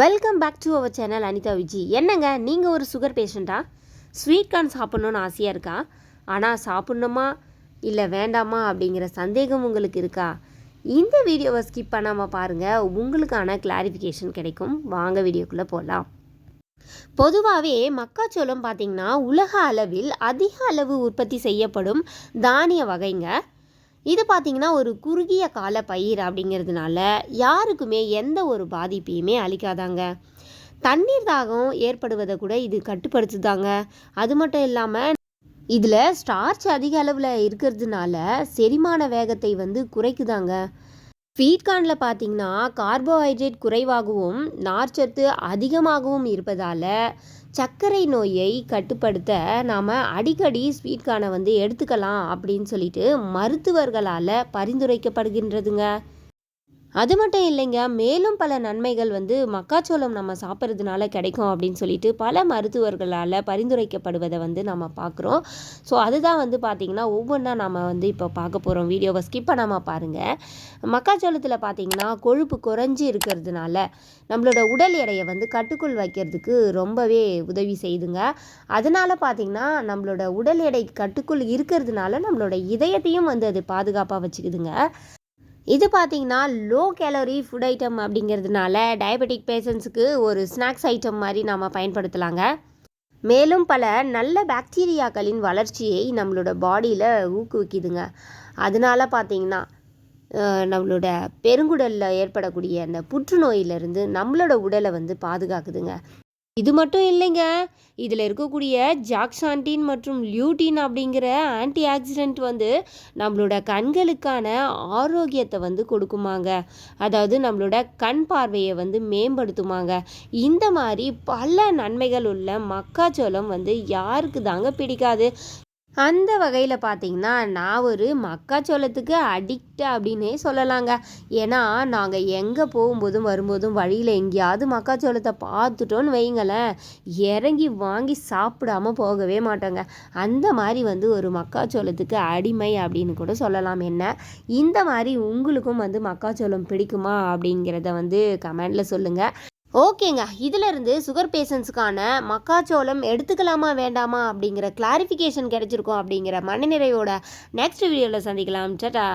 Welcome back to our channel Anitha Viji என்னங்க நீங்கள் ஒரு சுகர் பேஷண்ட்டா ஸ்வீட் கார்ன் சாப்பிட்ணுன்னு ஆசையாக இருக்கா? ஆனால் சாப்பிட்ணுமா? இல்லை வேண்டாமா? அப்படிங்கிற சந்தேகம் உங்களுக்கு இருக்கா? இந்த வீடியோவை ஸ்கிப் பண்ணாமல் பாருங்கள் உங்களுக்கான கிளாரிஃபிகேஷன் கிடைக்கும். வாங்க வீடியோக்குள்ளே போகலாம் பொதுவாகவே மக்காச்சோளம் பார்த்திங்கன்னா உலக அளவில் அதிக அளவு உற்பத்தி செய்யப்படும் தானிய வகைங்க. இது பார்த்திங்கன்னா ஒரு குறுகிய கால பயிர் அப்படிங்கிறதுனால யாருக்குமே எந்த ஒரு பாதிப்பையுமே அளிக்காதாங்க. தண்ணீர் தாகம் ஏற்படுவதை கூட இது கட்டுப்படுத்துதாங்க. அது மட்டும் இல்லாமல் இதில் ஸ்டார்ச் அதிக அளவில் இருக்கிறதுனால செரிமான வேகத்தை வந்து குறைக்குதாங்க. ஸ்வீட்கார்னில் பார்த்தீங்கன்னா கார்போஹைட்ரேட் குறைவாகவும் நார்ச்சத்து அதிகமாகவும் இருப்பதால் சர்க்கரை நோயை கட்டுப்படுத்த நாம் அடிக்கடி ஸ்வீட்கார்னை வந்து எடுத்துக்கலாம் அப்படின்னு சொல்லிட்டு மருத்துவர்களால் பரிந்துரைக்கப்படுகின்றதுங்க. அது மட்டும் இல்லைங்க மேலும் பல நன்மைகள் வந்து மக்காச்சோளம் நம்ம சாப்பிட்றதுனால கிடைக்கும் அப்படின்னு சொல்லிட்டு பல மருத்துவர்களால் பரிந்துரைக்கப்படுவதை வந்து நம்ம பார்க்குறோம். ஸோ அதுதான் வந்து பார்த்திங்கன்னா ஒவ்வொன்றா நம்ம வந்து இப்போ பார்க்க போகிறோம் வீடியோவை ஸ்கிப் பண்ணாமல் பாருங்கள் மக்காச்சோளத்தில் பார்த்திங்கன்னா கொழுப்பு குறைஞ்சி இருக்கிறதுனால நம்மளோட உடல் எடையை வந்து கட்டுக்குள் வைக்கிறதுக்கு ரொம்பவே உதவி செய்துங்க. அதனால் பார்த்திங்கன்னா நம்மளோட உடல் எடை கட்டுக்குள் இருக்கிறதுனால நம்மளோட இதயத்தையும் வந்து அது பாதுகாப்பாக வச்சுக்குதுங்க. இது பார்த்தீங்கன்னா லோ கேலரி ஃபுட் ஐட்டம் அப்படிங்கிறதுனால டயபெட்டிக் பேஷண்ட்ஸுக்கு ஒரு ஸ்நாக்ஸ் ஐட்டம் மாதிரி நாம் பயன்படுத்தலாங்க. மேலும் பல நல்ல பாக்டீரியாக்களின் வளர்ச்சியை நம்மளோட பாடியில் ஊக்குவிக்குதுங்க. அதனால பார்த்தீங்கன்னா நம்மளோட பெருங்குடலில் ஏற்படக்கூடிய அந்த புற்றுநோயிலிருந்து நம்மளோட உடலை வந்து பாதுகாக்குதுங்க. இது மட்டும் இல்லைங்க. இதில் இருக்கக்கூடிய ஜாக்சான்டின் மற்றும் லியூட்டின் அப்படிங்கிற ஆன்டி ஆக்சிடென்ட் வந்து நம்மளோட கண்களுக்கான ஆரோக்கியத்தை வந்து கொடுக்குமாங்க. அதாவது நம்மளோட கண் பார்வையை வந்து மேம்படுத்துமாங்க. இந்த மாதிரி பல நன்மைகள் உள்ள மக்காச்சோளம் வந்து யாருக்கு தாங்க பிடிக்காது? அந்த வகையில் பார்த்தீங்கன்னா நான் ஒரு மக்காச்சோளத்துக்கு அடிக்ட் அப்படின்னே சொல்லலாங்க. ஏன்னா நாங்கள் எங்கே போகும்போதும் வரும்போதும் வழியில் எங்கேயாவது மக்காச்சோளத்தை பார்த்துட்டோன்னு வைங்களேன் இறங்கி வாங்கி சாப்பிடாம போகவே மாட்டோங்க. அந்த மாதிரி வந்து ஒரு மக்காச்சோளத்துக்கு அடிமை அப்படின்னு கூட சொல்லலாம். என்ன? இந்த மாதிரி உங்களுக்கும் வந்து மக்காச்சோளம் பிடிக்குமா அப்படிங்கிறத வந்து கமெண்டில் சொல்லுங்கள் ஓகேங்க. இதிலிருந்து சுகர் பேஷண்ட்ஸுக்கான மக்காச்சோளம் எடுத்துக்கலாமா வேண்டாமா அப்படிங்கிற கிளாரிஃபிகேஷன் கிடைச்சிருக்கும் அப்படிங்கிற மனநிறைவோட நெக்ஸ்ட் வீடியோவில் சந்திக்கலாம். சட்டா